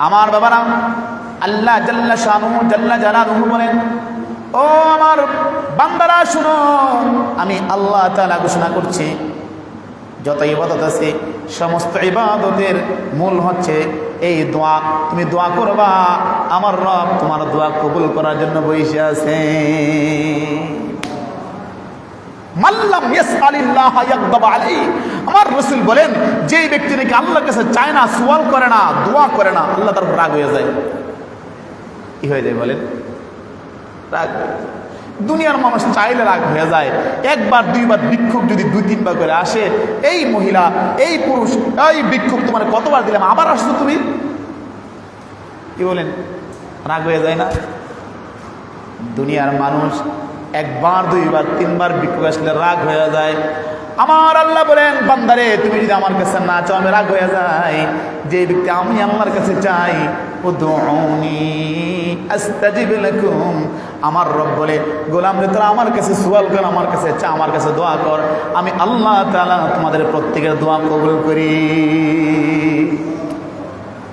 আমার বাবারা আল্লাহ জাল্লা শানু জাল্লা জালালুহু বলেন। ও আমার বান্দারা, শুনো, আমি আল্লাহ তাআলা ঘোষণা করছি, যত ইবাদত আছে, সমস্ত ইবাদতের মূল হচ্ছে এই দোয়া। তুমি দোয়া করবা, আমার রব তোমার দোয়া কবুল করার জন্য বসে আছে মাল্লাম ইয়াসআলিল্লাহ ইয়াগদাব আলাইহি। আমার রাসূল বলেন, যে ব্যক্তি নাকি আল্লাহর কাছে চায় না সুয়াল করে না, দোয়া করে না, আল্লাহ তার রাগ হয়ে যায়। কি হয়ে যায় বলেন? রাগ দুনিয়ার মানুষ চাইলে রাগ হয়ে যায়। একবার, দুইবার বিক্ষোভ যদি দুই, তিনবার করে আসে, এই মহিলা, এই পুরুষ, এই বিক্ষোভ তোমার কতবার দিলাম, আবার আসছো তুমি? কি বলেন? রাগ হয়ে যায় না? দুনিয়ার মানুষ একবার, দুইবার, তিনবার বিক্ষোভ আসলে রাগ হয়ে যায়। আমার আল্লাহ বলেন, বান্দারে, তুমি যদি আমার কাছে না চাও, আমি রাগ হয়ে যায় যে ব্যক্তি আমি আল্লাহর কাছে চাই ও আমার রব বলে, গোলাম রে, তোরা আমার কাছে সুয়াল কর, আমার কাছে চা, আমার কাছে দোয়া কর। আমি আল্লাহ তাআলা তোমাদের প্রত্যেকের দোয়া কবুল করি।